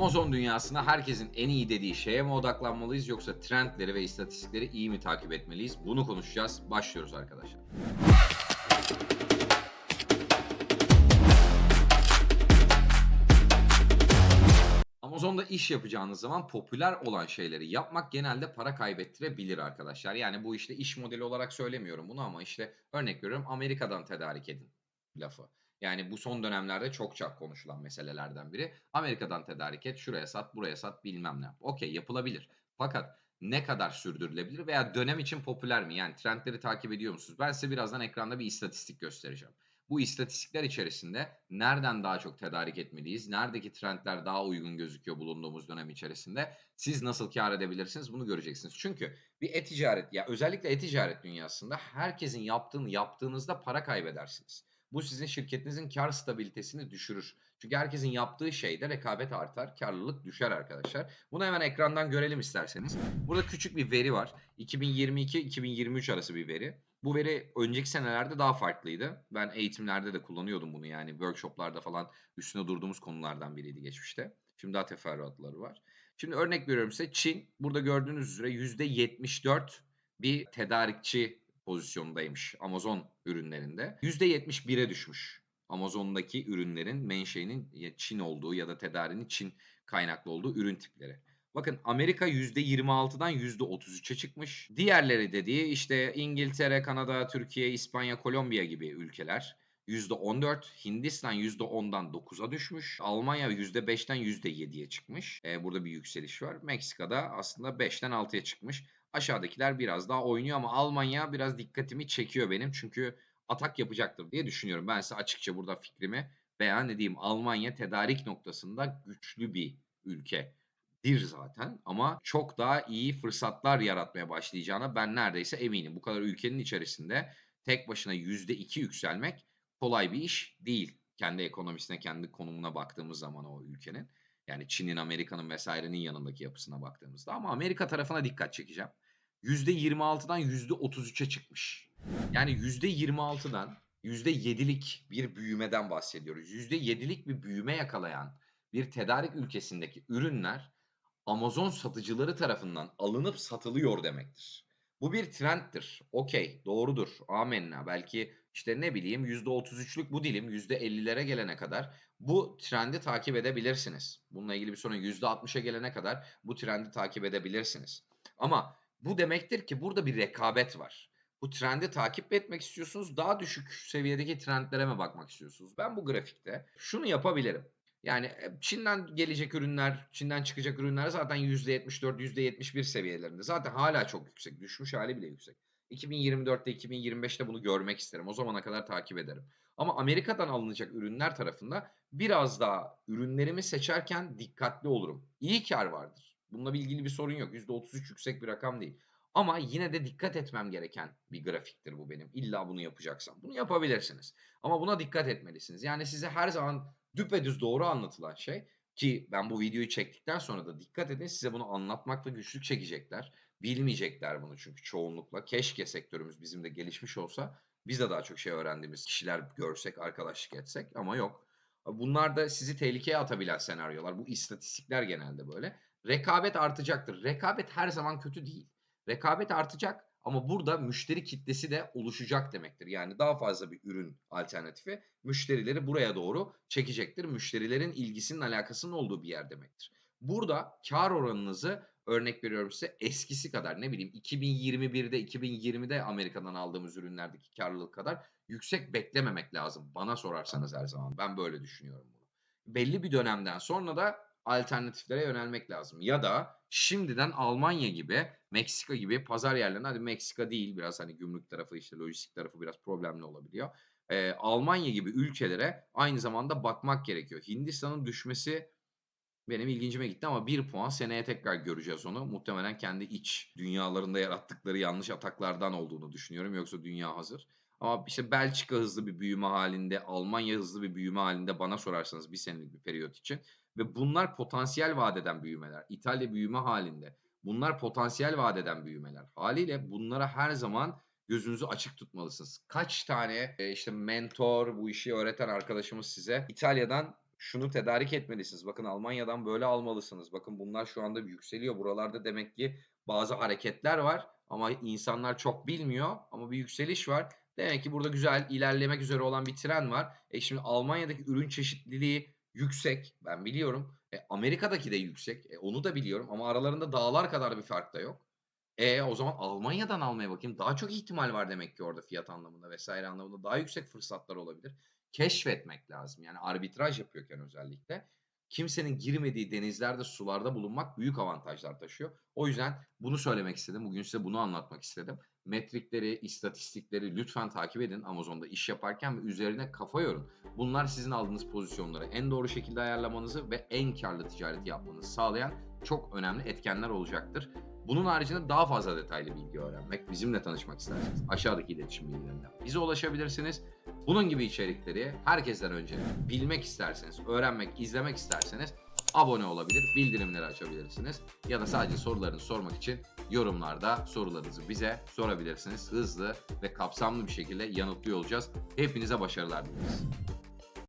Amazon dünyasında herkesin en iyi dediği şeye mi odaklanmalıyız yoksa trendleri ve istatistikleri iyi mi takip etmeliyiz? Bunu konuşacağız. Başlıyoruz arkadaşlar. Amazon'da iş yapacağınız zaman popüler olan şeyleri yapmak genelde para kaybettirebilir arkadaşlar. Yani bu işte iş modeli olarak söylemiyorum bunu ama işte örnek veriyorum Amerika'dan tedarik edin lafı. Yani bu son dönemlerde çok çok konuşulan meselelerden biri. Amerika'dan tedarik et, şuraya sat, buraya sat, bilmem ne yap. Okey yapılabilir. Fakat ne kadar sürdürülebilir veya dönem için popüler mi? Yani trendleri takip ediyor musunuz? Ben size birazdan ekranda bir istatistik göstereceğim. Bu istatistikler içerisinde nereden daha çok tedarik etmeliyiz? Neredeki trendler daha uygun gözüküyor bulunduğumuz dönem içerisinde? Siz nasıl kâr edebilirsiniz? Bunu göreceksiniz. Çünkü bir e-ticaret ya özellikle e-ticaret dünyasında herkesin yaptığını yaptığınızda para kaybedersiniz. Bu sizin şirketinizin kar stabilitesini düşürür. Çünkü herkesin yaptığı şeyde rekabet artar, karlılık düşer arkadaşlar. Bunu hemen ekrandan görelim isterseniz. Burada küçük bir veri var. 2022-2023 arası bir veri. Bu veri önceki senelerde daha farklıydı. Ben eğitimlerde de kullanıyordum bunu yani workshoplarda falan üstüne durduğumuz konulardan biriydi geçmişte. Şimdi daha teferruatları var. Şimdi örnek veriyorum size Çin burada gördüğünüz üzere %74 bir tedarikçi pozisyondaymış Amazon ürünlerinde. %71'e düşmüş. Amazon'daki ürünlerin menşeinin Çin olduğu ya da tedarinin Çin kaynaklı olduğu ürün tipleri. Bakın Amerika %26'dan %33'e çıkmış. Diğerleri dediği işte İngiltere, Kanada, Türkiye, İspanya, Kolombiya gibi ülkeler %14, Hindistan %10'dan 9'a düşmüş. Almanya %5'ten %7'ye çıkmış. Ee, burada bir yükseliş var. Meksika'da aslında 5'ten 6'ya çıkmış. Aşağıdakiler biraz daha oynuyor ama Almanya biraz dikkatimi çekiyor benim. Çünkü atak yapacaktır diye düşünüyorum. Ben size açıkça burada fikrimi beyan edeyim. Almanya tedarik noktasında güçlü bir ülke dir zaten ama çok daha iyi fırsatlar yaratmaya başlayacağına ben neredeyse eminim. Bu kadar ülkenin içerisinde tek başına %2 yükselmek kolay bir iş değil. Kendi ekonomisine, kendi konumuna baktığımız zaman o ülkenin. Yani Çin'in, Amerika'nın vesairenin yanındaki yapısına baktığımızda. Ama Amerika tarafına dikkat çekeceğim. %26'dan %33'e çıkmış. Yani %26'dan %7'lik bir büyümeden bahsediyoruz. %7'lik bir büyüme yakalayan bir tedarik ülkesindeki ürünler Amazon satıcıları tarafından alınıp satılıyor demektir. Bu bir trendtir. Okey, doğrudur. Amenna. Belki işte ne bileyim %33'lük bu dilim %50'lere gelene kadar bu trendi takip edebilirsiniz. Bununla ilgili bir sorun %60'a gelene kadar bu trendi takip edebilirsiniz. Ama bu demektir ki burada bir rekabet var. Bu trendi takip etmek istiyorsunuz? Daha düşük seviyedeki trendlere mi bakmak istiyorsunuz? Ben bu grafikte şunu yapabilirim. Yani e, Çin'den gelecek ürünler, Çin'den çıkacak ürünler zaten %74, %71 seviyelerinde. Zaten hala çok yüksek. Düşmüş hali bile yüksek. 2024'te, 2025'te bunu görmek isterim. O zamana kadar takip ederim. Ama Amerika'dan alınacak ürünler tarafında biraz daha ürünlerimi seçerken dikkatli olurum. İyi kar vardır. Bununla ilgili bir sorun yok. %33 yüksek bir rakam değil. Ama yine de dikkat etmem gereken bir grafiktir bu benim. İlla bunu yapacaksam. Bunu yapabilirsiniz. Ama buna dikkat etmelisiniz. Yani size her zaman düpedüz doğru anlatılan şey ki ben bu videoyu çektikten sonra da dikkat edin size bunu anlatmakta güçlük çekecekler. Bilmeyecekler bunu çünkü çoğunlukla. Keşke sektörümüz bizim de gelişmiş olsa biz de daha çok şey öğrendiğimiz kişiler görsek, arkadaşlık etsek ama yok. Bunlar da sizi tehlikeye atabilen senaryolar. Bu istatistikler genelde böyle. Rekabet artacaktır. Rekabet her zaman kötü değil. Rekabet artacak ama burada müşteri kitlesi de oluşacak demektir. Yani daha fazla bir ürün alternatifi müşterileri buraya doğru çekecektir. Müşterilerin ilgisinin alakasının olduğu bir yer demektir. Burada kar oranınızı örnek veriyorum size eskisi kadar ne bileyim 2021'de 2020'de Amerika'dan aldığımız ürünlerdeki karlılık kadar yüksek beklememek lazım. Bana sorarsanız her zaman ben böyle düşünüyorum bunu. Belli bir dönemden sonra da alternatiflere yönelmek lazım. Ya da şimdiden Almanya gibi, Meksika gibi pazar yerlerine hadi Meksika değil biraz hani gümrük tarafı işte lojistik tarafı biraz problemli olabiliyor. Ee, Almanya gibi ülkelere aynı zamanda bakmak gerekiyor. Hindistan'ın düşmesi benim ilgincime gitti ama bir puan seneye tekrar göreceğiz onu. Muhtemelen kendi iç dünyalarında yarattıkları yanlış ataklardan olduğunu düşünüyorum. Yoksa dünya hazır. Ama işte Belçika hızlı bir büyüme halinde, Almanya hızlı bir büyüme halinde bana sorarsanız bir senelik bir periyot için. Ve bunlar potansiyel vadeden büyümeler. İtalya büyüme halinde. Bunlar potansiyel vadeden büyümeler. Haliyle bunlara her zaman gözünüzü açık tutmalısınız. Kaç tane e, işte mentor, bu işi öğreten arkadaşımız size İtalya'dan şunu tedarik etmelisiniz. Bakın Almanya'dan böyle almalısınız. Bakın bunlar şu anda yükseliyor. Buralarda demek ki bazı hareketler var ama insanlar çok bilmiyor ama bir yükseliş var. Demek ki burada güzel ilerlemek üzere olan bir tren var. E şimdi Almanya'daki ürün çeşitliliği yüksek. Ben biliyorum. E Amerika'daki de yüksek. E onu da biliyorum ama aralarında dağlar kadar bir fark da yok. E o zaman Almanya'dan almaya bakayım. Daha çok ihtimal var demek ki orada fiyat anlamında vesaire anlamında daha yüksek fırsatlar olabilir. Keşfetmek lazım. Yani arbitraj yapıyorken özellikle kimsenin girmediği denizlerde, sularda bulunmak büyük avantajlar taşıyor. O yüzden bunu söylemek istedim. Bugün size bunu anlatmak istedim. Metrikleri, istatistikleri lütfen takip edin Amazon'da iş yaparken ve üzerine kafa yorun. Bunlar sizin aldığınız pozisyonları en doğru şekilde ayarlamanızı ve en karlı ticareti yapmanızı sağlayan çok önemli etkenler olacaktır. Bunun haricinde daha fazla detaylı bilgi öğrenmek, bizimle tanışmak isterseniz aşağıdaki iletişim bilgilerinden bize ulaşabilirsiniz. Bunun gibi içerikleri herkesten önce bilmek isterseniz, öğrenmek, izlemek isterseniz abone olabilir, bildirimleri açabilirsiniz. Ya da sadece sorularınızı sormak için yorumlarda sorularınızı bize sorabilirsiniz. Hızlı ve kapsamlı bir şekilde yanıtlıyor olacağız. Hepinize başarılar dileriz.